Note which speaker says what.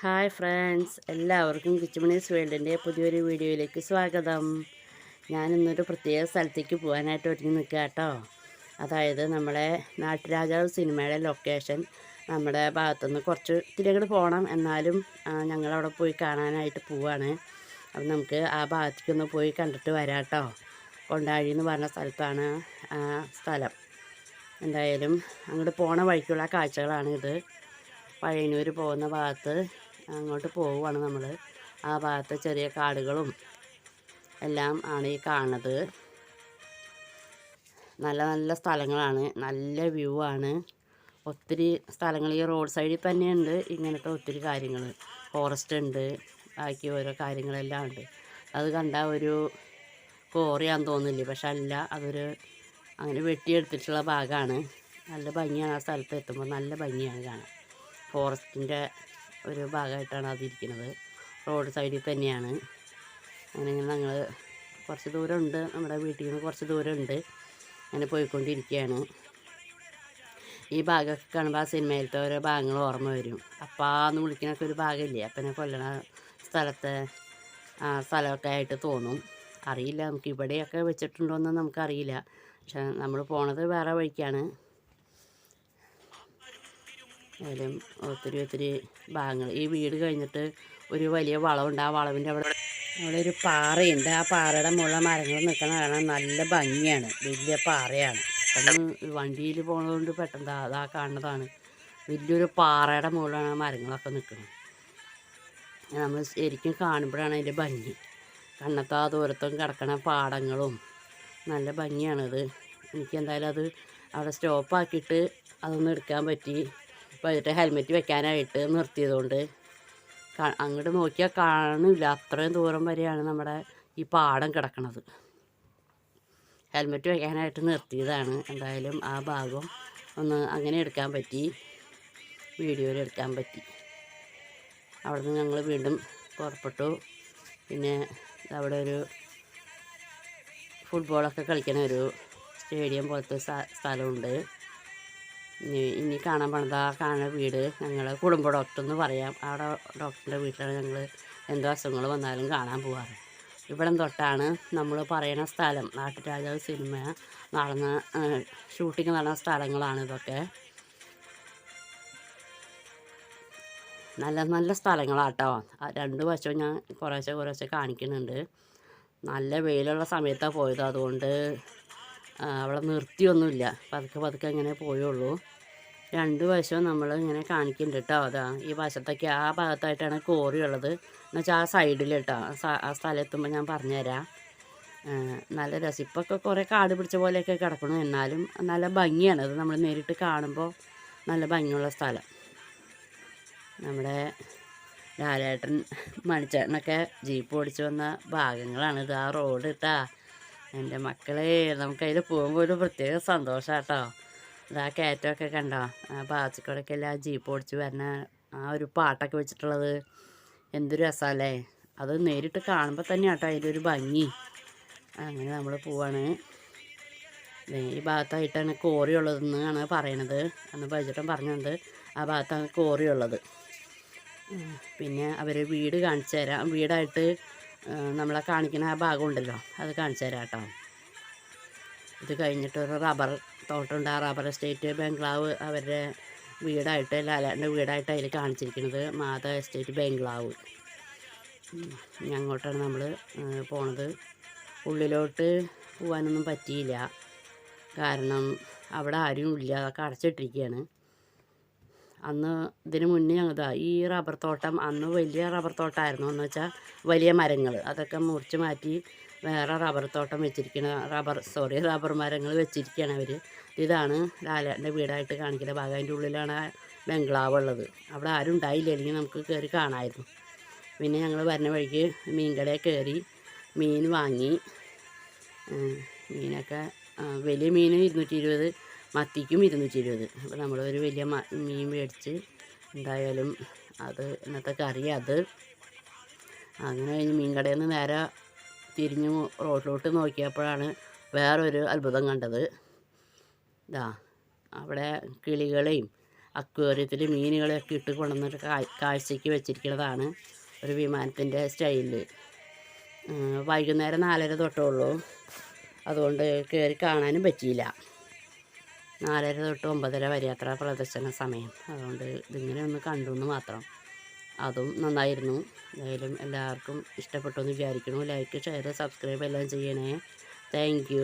Speaker 1: Hi friends എല്ലാവർക്കും കിച്ചുമണീസ് വേൾഡിന്റെ പുതിയൊരു വീഡിയോയിലേക്ക് സ്വാഗതം. ഞാനിന്നൊരു പ്രത്യേക സ്ഥലത്തേക്ക് പോകാനായിട്ട് ഒരുങ്ങി നിൽക്കുക കേട്ടോ. അതായത് നമ്മുടെ നാട്ടുരാജാവ് സിനിമയുടെ ലൊക്കേഷൻ നമ്മുടെ ഭാഗത്തുനിന്ന് കുറച്ച് ഇത്തിരി പോകണം. എന്നാലും ഞങ്ങളവിടെ പോയി കാണാനായിട്ട് പോവാണ്. അപ്പം നമുക്ക് ആ ഭാഗത്തേക്കൊന്ന് പോയി കണ്ടിട്ട് വരാം കേട്ടോ. കൊണ്ടാഴി എന്ന് പറഞ്ഞ സ്ഥലത്താണ് സ്ഥലം. എന്തായാലും അങ്ങോട്ട് പോണ വഴിക്കുള്ള കാഴ്ചകളാണിത്. ഇത് പഴയന്നൂർ പോകുന്ന ഭാഗത്ത് അങ്ങോട്ട് പോവുകയാണ് നമ്മൾ ആ ഭാഗത്തെ ചെറിയ കാടുകളും എല്ലാം ആണ് ഈ കാണുന്നത്. നല്ല നല്ല സ്ഥലങ്ങളാണ്. നല്ല വ്യൂ ആണ്. ഒത്തിരി സ്ഥലങ്ങൾ ഈ റോഡ് സൈഡിൽ തന്നെയുണ്ട്. ഇങ്ങനത്തെ ഒത്തിരി കാര്യങ്ങൾ ഫോറസ്റ്റ് ഉണ്ട്. ബാക്കി ഓരോ കാര്യങ്ങളെല്ലാം ഉണ്ട്. അത് കണ്ടാൽ ഒരു കോറിയാന്ന് തോന്നില്ലേ പക്ഷെ അല്ല അതൊരു അങ്ങനെ വെട്ടിയെടുത്തിട്ടുള്ള ഭാഗമാണ്. നല്ല ഭംഗിയാണ് ആ സ്ഥലത്ത് എത്തുമ്പോൾ. നല്ല ഭംഗിയാണ് കാണാൻ. ഫോറസ്റ്റിന്റെ ഒരു ഭാഗമായിട്ടാണ് അതിരിക്കുന്നത്. റോഡ് സൈഡിൽ തന്നെയാണ്. അങ്ങനെ ഞങ്ങൾ കുറച്ച് ദൂരമുണ്ട്. നമ്മുടെ വീട്ടിൽ നിന്ന് കുറച്ച് ദൂരമുണ്ട്. അങ്ങനെ പോയിക്കൊണ്ടിരിക്കുകയാണ്. ഈ ഭാഗമൊക്കെ കാണുമ്പോൾ ആ സിനിമയിലത്തെ ഓരോ ഭാഗങ്ങൾ ഓർമ്മ വരും. അപ്പാന്ന് വിളിക്കണൊക്കെ ഒരു ഭാഗമില്ലേ? അപ്പനെ കൊല്ലണ സ്ഥലത്തെ ആ സ്ഥലമൊക്കെ ആയിട്ട് തോന്നും. അറിയില്ല. നമുക്ക് ഇവിടെയൊക്കെ വെച്ചിട്ടുണ്ടോയെന്ന് നമുക്കറിയില്ല. പക്ഷെ നമ്മൾ പോണത് വേറെ വഴിക്കാണ്. ഏതായാലും ഒത്തിരി ഒത്തിരി ഭാഗങ്ങൾ. ഈ വീട് കഴിഞ്ഞിട്ട് ഒരു വലിയ വളമുണ്ട് ആ വളവിന്റെ അവിടെ അവിടെ ഒരു പാറയുണ്ട്. ആ പാറയുടെ മുകളിലെ മരങ്ങൾ നിൽക്കണ കാണാൻ നല്ല ഭംഗിയാണ്. വലിയ പാറയാണ്. പെട്ടെന്ന് വണ്ടിയിൽ പോണതുകൊണ്ട് പെട്ടെന്ന് അതാ കാണുന്നതാണ്. വലിയൊരു പാറയുടെ മുകളിലാണ് ആ മരങ്ങളൊക്കെ നിൽക്കുന്നത്. നമ്മൾ ശരിക്കും കാണുമ്പോഴാണ് അതിന്റെ ഭംഗി. കണ്ണത്താ ദൂരത്തും കിടക്കണ പാടങ്ങളും നല്ല ഭംഗിയാണത്. എനിക്ക് എന്തായാലും അത് അവിടെ സ്റ്റോപ്പാക്കിയിട്ട് അതൊന്ന് എടുക്കാൻ പറ്റി. വൈകിട്ട് ഹെൽമെറ്റ് വെക്കാനായിട്ട് നിർത്തിയതുകൊണ്ട് അങ്ങോട്ട് നോക്കിയാൽ കാണില്ല അത്രയും ദൂരം വരെയാണ് നമ്മുടെ ഈ പാടം കിടക്കുന്നത് ഹെൽമെറ്റ് വെക്കാനായിട്ട് നിർത്തിയതാണ്. എന്തായാലും ആ ഭാഗം ഒന്ന് അങ്ങനെ എടുക്കാൻ പറ്റി. വീഡിയോയിൽ എടുക്കാൻ പറ്റി. അവിടെ നിന്ന് ഞങ്ങൾ വീണ്ടും പുറപ്പെട്ടു. പിന്നെ അവിടെ ഒരു ഫുട്ബോളൊക്കെ കളിക്കുന്ന ഒരു സ്റ്റേഡിയം പോലത്തെ സ്ഥലമുണ്ട്. ഇനി ഇനി കാണാൻ പോണത് ആ കാണുന്ന വീട് ഞങ്ങൾ കുടുംബ ഡോക്ടർ എന്ന് പറയാം. അവിടെ ഡോക്ടറിന്റെ വീട്ടിലാണ് ഞങ്ങൾ എന്തോ അസുഖങ്ങൾ വന്നാലും കാണാൻ പോവാറ്. ഇവിടം തൊട്ടാണ് നമ്മൾ പറയുന്ന സ്ഥലം. നാട്ടുരാജാവ് സിനിമ നടന്ന ഷൂട്ടിങ് നടന്ന സ്ഥലങ്ങളാണ് ഇതൊക്കെ. നല്ല നല്ല സ്ഥലങ്ങളാട്ടോ. രണ്ട് വശവും ഞാൻ കുറേശ്ശെ കുറേശ്ശെ കാണിക്കുന്നുണ്ട്. നല്ല വെയിലുള്ള സമയത്താണ് പോയത്. അതുകൊണ്ട് ആ, അവിടെ നിർത്തിയൊന്നുമില്ല. പതുക്കെ പതുക്കെ അങ്ങനെ പോയുള്ളൂ. രണ്ട് വശവും നമ്മൾ ഇങ്ങനെ കാണിക്കുന്നുണ്ട് കേട്ടോ അതാ ഈ വശത്തൊക്കെ ആ ഭാഗത്തായിട്ടാണ് കോറി ഉള്ളത്. എന്നുവെച്ചാൽ ആ സൈഡിൽ കേട്ടോ ആ സ്ഥലത്തുമ്പോൾ ഞാൻ പറഞ്ഞുതരാം. നല്ല രസം. ഇപ്പൊക്കെ കുറേ കാട് പിടിച്ച പോലെയൊക്കെ കിടക്കണം. എന്നാലും നല്ല ഭംഗിയാണ്. അത് നമ്മൾ നേരിട്ട് കാണുമ്പോൾ നല്ല ഭംഗിയുള്ള സ്ഥലം. നമ്മുടെ ലാലേട്ടൻ മണിച്ചേട്ടനൊക്കെ ജീപ്പ് ഓടിച്ച് വന്ന ഭാഗങ്ങളാണ് ഇത് ആ റോഡ് ഇട്ടാ എന്റെ മക്കളെ നമുക്കതിൽ പോകുമ്പോൾ ഒരു പ്രത്യേക സന്തോഷാട്ടോ. ഇതാ കയറ്റമൊക്കെ കണ്ടോ? ആ ഭാഗത്തേക്കൂടെയൊക്കെ എല്ലാം ജീപ്പ് ഓടിച്ച് വരുന്ന ആ ഒരു പാട്ടൊക്കെ വെച്ചിട്ടുള്ളത്. എന്ത് രസമല്ലേ അത് നേരിട്ട് കാണുമ്പോൾ തന്നെ കേട്ടോ അതിന്റെ ഒരു ഭംഗി. അങ്ങനെ നമ്മൾ പോവാണ്. ഈ ഭാഗത്തായിട്ടാണ് കോറി ഉള്ളതെന്നാണ് പറയണത്. അന്ന് ബജറ്റം പറഞ്ഞത് ആ ഭാഗത്താണ് കോറി ഉള്ളത് പിന്നെ അവർ വീട് കാണിച്ചു തരാം. വീടായിട്ട് നമ്മളെ കാണിക്കുന്ന ആ ഭാഗം ഉണ്ടല്ലോ അത് കാണിച്ചു തരാം കേട്ടോ. ഇത് കഴിഞ്ഞിട്ട് ഒരു റബ്ബർ തോട്ടമുണ്ട്. ആ റബ്ബർ എസ്റ്റേറ്റ് ബംഗ്ലാവ് അവരുടെ വീടായിട്ട് ലാലാന്റെ വീടായിട്ട് അതിൽ കാണിച്ചിരിക്കുന്നത് മാതാ എസ്റ്റേറ്റ് ബംഗ്ലാവ്. അങ്ങോട്ടാണ് നമ്മൾ പോണത്. ഉള്ളിലോട്ട് പോകാനൊന്നും പറ്റിയില്ല. കാരണം അവിടെ ആരും ഇല്ല അതൊക്കെ അടച്ചിട്ടിരിക്കുകയാണ്. അന്ന് ഇതിന് മുന്നേ ഞങ്ങൾതാ ഈ റബ്ബർ തോട്ടം അന്ന് വലിയ റബ്ബർ തോട്ടമായിരുന്നു എന്ന് വെച്ചാൽ വലിയ മരങ്ങൾ. അതൊക്കെ മുറിച്ച് മാറ്റി വേറെ റബ്ബർ തോട്ടം വെച്ചിരിക്കണ റബ്ബർ സോറി റബ്ബർ മരങ്ങൾ വെച്ചിരിക്കുകയാണ് അവർ ഇതാണ് ലാലേട്ടന്റെ വീടായിട്ട് കാണിക്കുന്ന ഭാഗം. അതിന്റെ ഉള്ളിലാണ് ബംഗ്ലാവ് ഉള്ളത്. അവിടെ ആരും ഉണ്ടായില്ല. അല്ലെങ്കിൽ നമുക്ക് കയറി കാണായിരുന്നു. പിന്നെ ഞങ്ങൾ വരുന്ന വഴിക്ക് മീൻകടയിൽ കയറി മീൻ വാങ്ങി. മീനൊക്കെ വലിയ മീൻ ഇരുന്നൂറ്റി ഇരുപത് മത്തിക്കും ഇരുന്നൂറ്റി ഇരുപത് അപ്പോൾ നമ്മൾ ഒരു വലിയ മീൻ മേടിച്ച് എന്തായാലും അത് ഇന്നത്തെ കറി അത്. അങ്ങനെ കഴിഞ്ഞ് മീൻ കടയിൽ നിന്ന് നേരെ തിരിഞ്ഞ് റോഡിലോട്ട് നോക്കിയപ്പോഴാണ് വേറൊരു അത്ഭുതം കണ്ടത്. ഇതാ അവിടെ കിളികളെയും അക്വേറിയത്തിൽ മീനുകളെയൊക്കെ ഇട്ട് കൊണ്ടുവന്നിട്ട് കാഴ്ചയ്ക്ക് വെച്ചിരിക്കുന്നതാണ് ഒരു വിമാനത്തിന്റെ സ്റ്റൈലിൽ വൈകുന്നേരം നാലര തൊട്ടേ ഉള്ളൂ. അതുകൊണ്ട് കയറി കാണാനും പറ്റിയില്ല. നാലര തൊട്ട് ഒമ്പതര വരെ അത്ര പ്രദർശന സമയം. അതുകൊണ്ട് ഇതിങ്ങനെ ഒന്ന് കണ്ടു എന്ന് മാത്രം. അതും നന്നായിരുന്നു. എന്തായാലും എല്ലാവർക്കും ഇഷ്ടപ്പെട്ടു എന്ന് വിചാരിക്കുന്നു. ലൈക്ക് ഷെയർ സബ്സ്ക്രൈബ് എല്ലാം ചെയ്യണേ. താങ്ക്